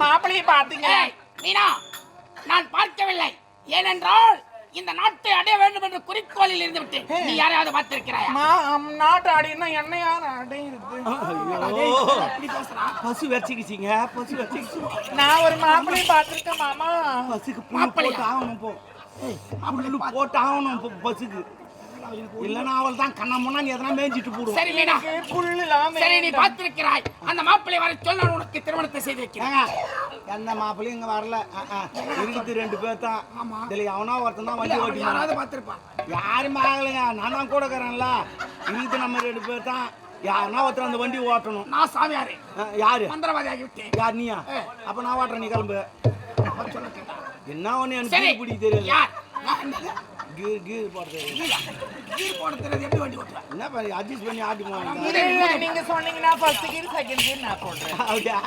மாப்பிள்ளையை பாத்தீங்க ஏய், மீனா நான் பார்க்கவில்லை. ஏனென்றால் இந்த நாட்டை அடைய வேண்டும் என்ற குறிக்கோளில் இருந்து விட்டு நீ யாரையாவது பார்த்திருக்கிறாயா? நாட்டு ஆடினா என்ன யார் பேசுறான் பசு வச்சுக்கிச்சிங்க பசு வச்சுக்கிச்சு நான் ஒரு மாப்பிள்ளையை பார்த்திருக்கேன் மாமா. பசுக்கு? போட்டு ஆகணும் போ. போட்டு ஆகணும் போ பசுக்கு. இல்லைன்னா அவள் தான் கண்ணா முன்னா நீ எதனா மேய்ஞ்சிட்டு போடுவோம் சரி மீனா. எனக்கு புல்லு இல்லாம சரி நீ பார்த்திருக்கிறாய். அந்த மாப்பிள்ளை வர சொல் நான் உனக்கு திருமணத்தை செய்து வைக்கிறேன் எந்த மாப்பிள்ளையும் இங்க வரல. இருக்குது ரெண்டு பேர் தான். இதுல எவனா ஒருத்தன் தான் வண்டி ஓட்டி யாராவது பார்த்திருப்பான். யாரும் ஆகலைங்க. நான் தான் கூட இருக்கிறேன்ல. இருக்குது நம்ம ரெண்டு பேர் தான். யாருன்னா ஒருத்தர் அந்த வண்டி ஓட்டணும். நான் சாமியாரு. யாரு? மந்திரவாதி ஆகிவிட்டேன் யார் நீயா? அப்ப நான் ஓட்டுறேன் நீ கிளம்பு. சொல்ல. என்ன ஒண்ணு எனக்கு பிடிக்க என்னது? கீர் கீர் போடுறது. கீழா? கீழ் போட தெரியாது எப்படி வண்டி ஓட்டுவேன் என்ன பண்ணி அட்ஜஸ்ட் பண்ணி ஆட்டி போவாங்க நீங்க சொன்னீங்கன்னா ஃபர்ஸ்ட் கீர் செகண்ட் கீர் நான் போடுறேன். அப்படியா?